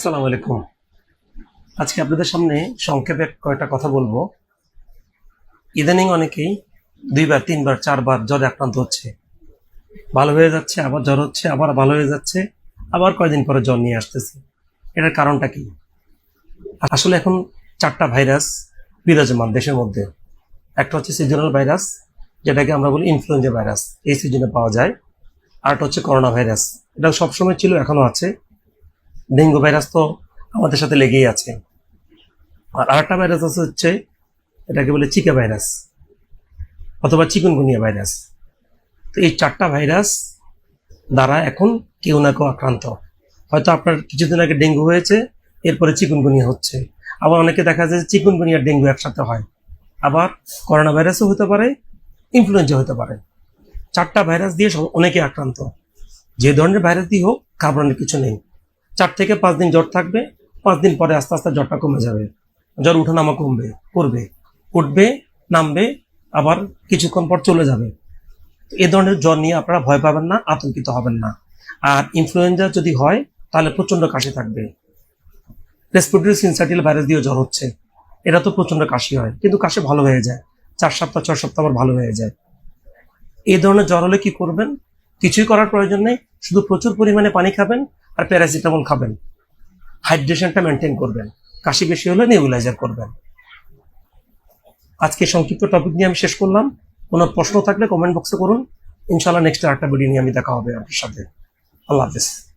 আসসালামু আলাইকুম। আজকে আপনাদের সামনে সংক্ষেপে কয়েকটা কথা বলব। ইদানিং অনেকেই দুইবার, তিনবার, চারবার জ্বরে আক্রান্ত হচ্ছে। ভালো হয়ে যাচ্ছে, আবার জ্বর হচ্ছে, আবার ভালো হয়ে যাচ্ছে, আবার কয়দিন পরে জ্বর নিয়ে আসতেছে। এটার কারণটা কি? আসলে এখন চারটা ভাইরাস বিরাজমান দেশের মধ্যে। একটা হচ্ছে সিজনাল ভাইরাস, যেটাকে আমরা বলি ইনফ্লুয়েঞ্জা ভাইরাস। এই সিজনে পাওয়া যায়। আর একটা হচ্ছে করোনা ভাইরাস। এটা সবসময় ছিল এখনও আছে। ডেঙ্গু ভাইরাস তো আমাদের সাথে লেগেই আছে। আর আরেকটা ভাইরাস আছে হচ্ছে, এটাকে বলে চিকা ভাইরাস অথবা চিকুনগুনিয়া ভাইরাস। তো এই চারটা ভাইরাস দ্বারা এখন কেউ না কেউ আক্রান্ত। হয়তো আপনার কিছুদিন আগে ডেঙ্গু হয়েছে, এরপরে চিকুনগুনিয়া হচ্ছে। আবার অনেকে দেখা যায় চিকুনগুনিয়া ডেঙ্গু একসাথে হয়। আবার করোনা ভাইরাসও হতে পারে, ইনফ্লুয়েঞ্জা হতে পারে। চারটা ভাইরাস দিয়ে অনেকে আক্রান্ত। যে ধরনের ভাইরাস দিয়ে হোক, ঘাবড়ানোর কিছু নেই। চার থেকে পাঁচ দিন জ্বর থাকবে, পাঁচ দিন পরে আস্তে আস্তে জ্বরটা কমে যাবে। জ্বর উঠানামা কমবে, করবে, উঠবে, নামবে, আবার কিছুক্ষণ পর চলে যাবে। এ ধরনের জ্বর নিয়ে আপনারা ভয় পাবেন না, আতঙ্কিত হবেন না। আর ইনফ্লুয়েঞ্জা যদি হয়, তাহলে প্রচণ্ড কাশি থাকবে। রেসপিরেটরি সিনসাইটিল ভাইরাস দিয়ে জ্বর হচ্ছে। এটা তো প্রচণ্ড কাশি হয়, কিন্তু কাশি ভালো হয়ে যায়। চার সপ্তাহ, ছয় সপ্তাহ আবার ভালো হয়ে যায়। এই ধরনের জ্বর হলে কি করবেন? কিছুই করার প্রয়োজন নেই, শুধু প্রচুর পরিমাণে পানি খাবেন আর প্যারাসিটামল খাবেন। হাইড্রেশনটা মেনটেন করবেন। কাশি বেশি হলে নেবুলাইজার করবেন। আজকে সংক্ষিপ্ত টপিক নিয়ে আমি শেষ করলাম। কোনো প্রশ্ন থাকলে কমেন্ট বক্সে করুন। ইনশাল্লাহ নেক্সট আরেকটা ভিডিও নিয়ে আমি দেখা হবে আপনার সাথে। আল্লাহ হাফিজ।